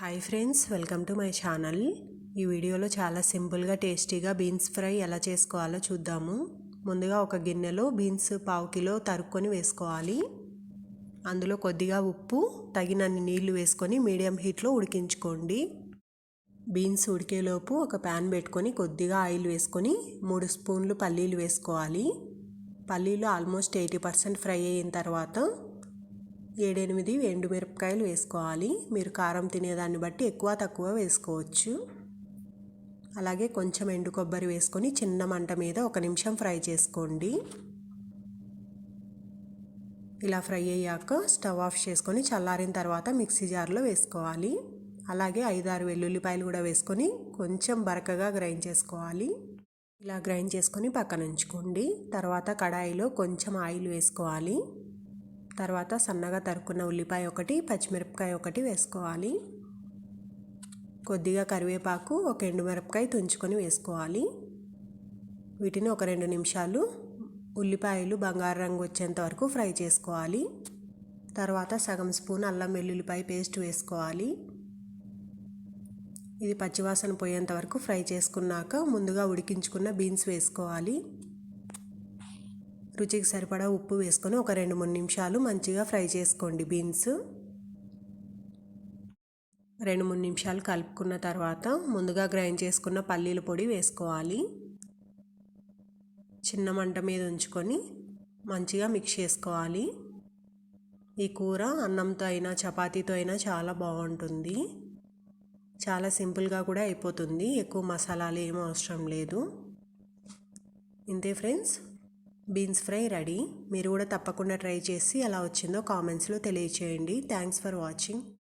Hi friends welcome to my channel ఈ వీడియోలో చాలా సింపుల్గా టేస్టీగా బీన్స్ ఫ్రై ఎలా చేసుకోవాలో చూద్దాము. ముందుగా ఒక గిన్నెలో బీన్స్ పావు కిలో తరుక్కొని వేసుకోవాలి. అందులో కొద్దిగా ఉప్పు తగినన్ని నీళ్ళు వేసుకొని మీడియం హీట్లో ఉడికించుకోండి. బీన్స్ ఉడికేలోపు ఒక ప్యాన్ పెట్టుకొని కొద్దిగా ఆయిల్ వేసుకొని మూడు స్పూన్లు పల్లీలు వేసుకోవాలి. పల్లీలు ఆల్మోస్ట్ ఎయిటీ పర్సెంట్ ఫ్రై అయిన తర్వాత ఏడెనిమిది ఎండుమిరపకాయలు వేసుకోవాలి. మీరు కారం తినేదాన్ని బట్టి ఎక్కువ తక్కువ వేసుకోవచ్చు. అలాగే కొంచెం ఎండు కొబ్బరి వేసుకొని చిన్న మంట మీద ఒక నిమిషం ఫ్రై చేసుకోండి. ఇలా ఫ్రై అయ్యాక స్టవ్ ఆఫ్ చేసుకొని చల్లారిన తర్వాత మిక్సీ జార్లో వేసుకోవాలి. అలాగే ఐదారు వెల్లుల్లిపాయలు కూడా వేసుకొని కొంచెం బరకగా గ్రైండ్ చేసుకోవాలి. ఇలా గ్రైండ్ చేసుకొని పక్కన ఉంచుకోండి. తర్వాత కడాయిలో కొంచెం ఆయిల్ వేసుకోవాలి. తర్వాత సన్నగా తరుక్కున్న ఉల్లిపాయ ఒకటి పచ్చిమిరపకాయ ఒకటి వేసుకోవాలి. కొద్దిగా కరివేపాకు ఒక ఎండుమిరపకాయ తుంచుకొని వేసుకోవాలి. వీటిని ఒక రెండు నిమిషాలు ఉల్లిపాయలు బంగారు రంగు వచ్చేంత వరకు ఫ్రై చేసుకోవాలి. తర్వాత సగం స్పూన్ అల్లం వెల్లుల్లిపాయ పేస్ట్ వేసుకోవాలి. ఇది పచ్చివాసన పోయేంత వరకు ఫ్రై చేసుకున్నాక ముందుగా ఉడికించుకున్న బీన్స్ వేసుకోవాలి. రుచికి సరిపడా ఉప్పు వేసుకొని ఒక రెండు మూడు నిమిషాలు మంచిగా ఫ్రై చేసుకోండి బీన్స్. రెండు మూడు నిమిషాలు కలుపుకున్న తర్వాత ముందుగా గ్రైండ్ చేసుకున్న పల్లీల పొడి వేసుకోవాలి. చిన్న మంట మీద ఉంచుకొని మంచిగా మిక్స్ చేసుకోవాలి. ఈ కూర అన్నంతో అయినా చపాతీతో అయినా చాలా బాగుంటుంది. చాలా సింపుల్గా కూడా అయిపోతుంది. ఎక్కువ మసాలాలు ఏమీ అవసరం లేదు. ఇంతే ఫ్రెండ్స్. Beans fry ready. మీరు కూడా తప్పకుండా ట్రై చేసి ఎలా వచ్చిందో కామెంట్స్లో తెలియచేయండి. Thanks for watching.